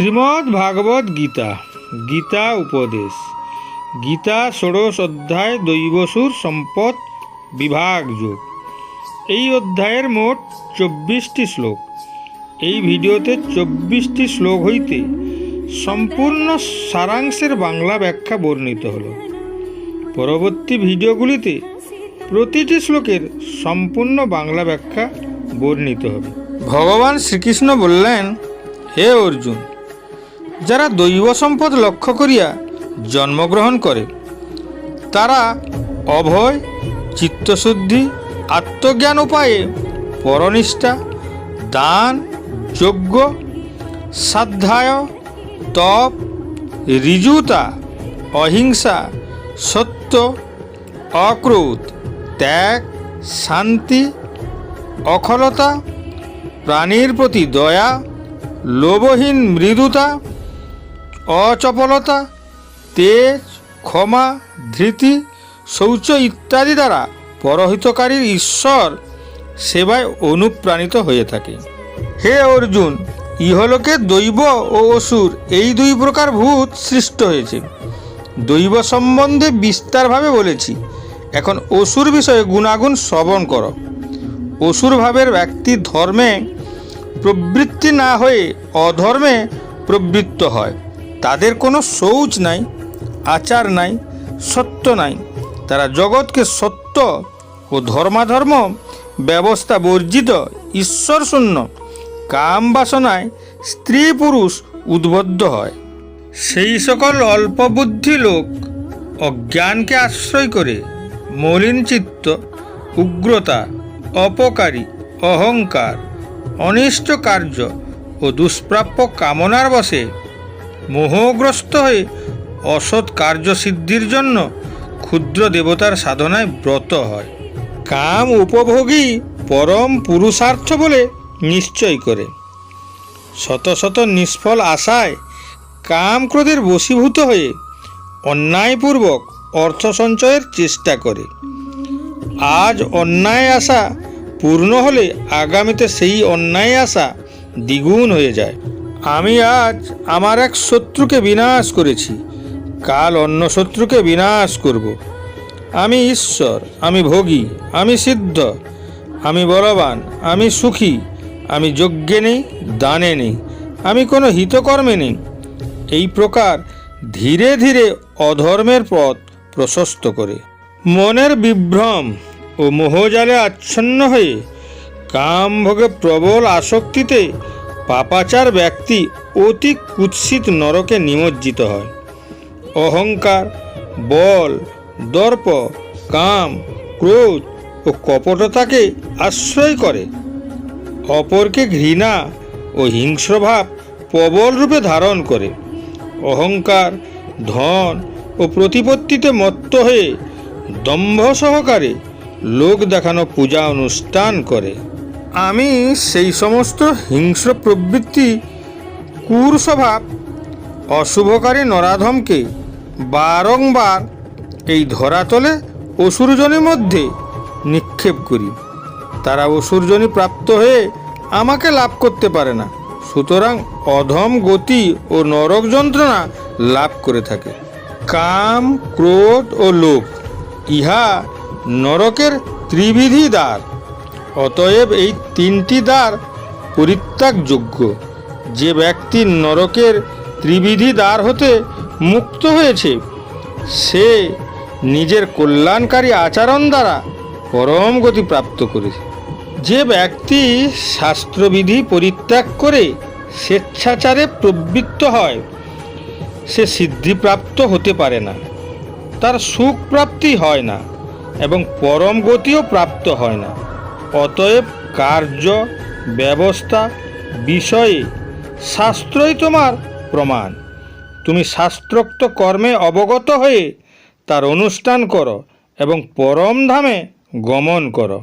শ্রীমদ্ ভাগবত গীতা গীতা উপদেশ। গীতা ষোড়শ অধ্যায় দৈবসুর সম্পদ বিভাগ যোগ। এই অধ্যায়ের মোট চব্বিশটি শ্লোক। এই ভিডিওতে চব্বিশটি শ্লোক হইতে সম্পূর্ণ সারাংশের বাংলা ব্যাখ্যা বর্ণিত হল। পরবর্তী ভিডিওগুলিতে প্রতিটি শ্লোকের সম্পূর্ণ বাংলা ব্যাখ্যা বর্ণিত হবে। ভগবান শ্রীকৃষ্ণ বললেন, হে অর্জুন যারা দৈব সম্পদ লক্ষ্য করিয়া জন্মগ্রহণ করে, তারা অভয়, চিত্তশুদ্ধি, আত্মজ্ঞান উপায়ে পরনিষ্ঠা, দান, যজ্ঞ সাধ্যায় তপ, ঋজুতা, অহিংসা, সত্য, অক্রোধ, ত্যাগ, শান্তি, অখলতা, প্রাণীর প্রতি দয়া, লোভহীন মৃদুতা অচপলতা, তেজ, ক্ষমা, ধৃতি, শৌচ ইত্যাদি দ্বারা পরহিতকারীর ঈশ্বর সেবায় অনুপ্রাণিত হয়ে থাকে। হে অর্জুন, ইহলোকে দৈব ও অসুর এই দুই প্রকার ভূত সৃষ্ট হয়েছে। দৈব সম্বন্ধে বিস্তারভাবে বলেছি। এখন অসুর বিষয়ে গুণাগুণ শ্রবণ কর। অসুর ভাবের ব্যক্তি ধর্মে প্রবৃত্তি না হয়ে অধর্মে প্রবৃত্ত হয়। তাদের কোনো শৌচ নাই, আচার নাই, সত্য নাই। তারা জগৎকে সত্য ও ধর্মাধর্ম ব্যবস্থা বর্জিত ঈশ্বর শূন্য কাম বাসনায় স্ত্রী পুরুষ উদ্বুদ্ধ হয়। সেই সকল অল্পবুদ্ধি লোক অজ্ঞানকে আশ্রয় করে মলিন চিত্ত, উগ্রতা, অপকারী, অহংকার, অনিষ্ট কার্য ও দুষ্প্রাপ্য কামনার বসে মোহগ্রস্ত হয়ে অসৎ কার্যসিদ্ধির জন্য ক্ষুদ্র দেবতার সাধনায় ব্রত হয়। কাম উপভোগী পরম পুরুষার্থ বলে নিশ্চয় করে। শত শত নিষ্ফল আশায় কাম ক্রোধের বশীভূত হয়ে অন্যায়পূর্বক অর্থ সঞ্চয়ের চেষ্টা করে। আজ অন্যায় আশা পূর্ণ হলে আগামীতে সেই অন্যায় আশা দ্বিগুণ হয়ে যায়। আমি আজ আমার এক শত্রুকে বিনাশ করেছি। কাল অন্য শত্রুকে বিনাশ করব। আমি ঈশ্বর, আমি ভোগী, আমি সিদ্ধ, আমি বলবান, আমি সুখী, আমি যজ্ঞে নেই, দানে নেই, আমি কোনো হিতকর্মে নেই। এই প্রকার ধীরে ধীরে অধর্মের পথ প্রশস্ত করে। মনের বিভ্রম ও মোহজালে আচ্ছন্ন হয়ে কামভোগে প্রবল আসক্তিতে পাপাচার ব্যক্তি অতি কুৎসিত নরকে নিমজ্জিত হয়। অহংকার, বল, দর্প, কাম, ক্রোধ ও কপটতাকে আশ্রয় করে। অপরকে ঘৃণা ও হিংস্রভাব প্রবল রূপে ধারণ করে। অহংকার, ধন ও প্রতিপত্তিতে মত্ত হয়ে দম্ভ সহকারে লোক দেখানো পূজা অনুষ্ঠান করে। আমি সেই সমস্ত হিংস্র প্রবৃত্তি কুর স্বভাব অশুভকারী নরাধমকে বারংবার এই ধরাতলে অসুরজনের মধ্যে নিক্ষেপ করি। তারা অসুরজনী প্রাপ্ত হয়ে আমাকে লাভ করতে পারে না। সুতরাং অধম গতি ও নরক যন্ত্রণা লাভ করে থাকে। কাম, ক্রোধ ও লোভ, ইহা নরকের ত্রিবিধি দ্বার। অতএব এই তিনটি দ্বার পরিত্যাগযোগ্য। যে ব্যক্তি নরকের ত্রিবিধি দ্বার হতে মুক্ত হয়েছে, সে নিজের কল্যাণকারী আচরণ দ্বারা পরম গতি প্রাপ্ত করেছে। যে ব্যক্তি শাস্ত্রবিধি পরিত্যাগ করে স্বেচ্ছাচারে প্রবৃত্ত হয়, সে সিদ্ধিপ্রাপ্ত হতে পারে না, তার সুখ প্রাপ্তি হয় না এবং পরম গতিও প্রাপ্ত হয় না। অতএব কার্য, ব্যবস্থা, বিষয়ে শাস্ত্রই তোমার প্রমাণ। তুমি শাস্ত্রোক্ত কর্মে অবগত হয়ে তার অনুষ্ঠান করো এবং পরম ধামে গমন করো।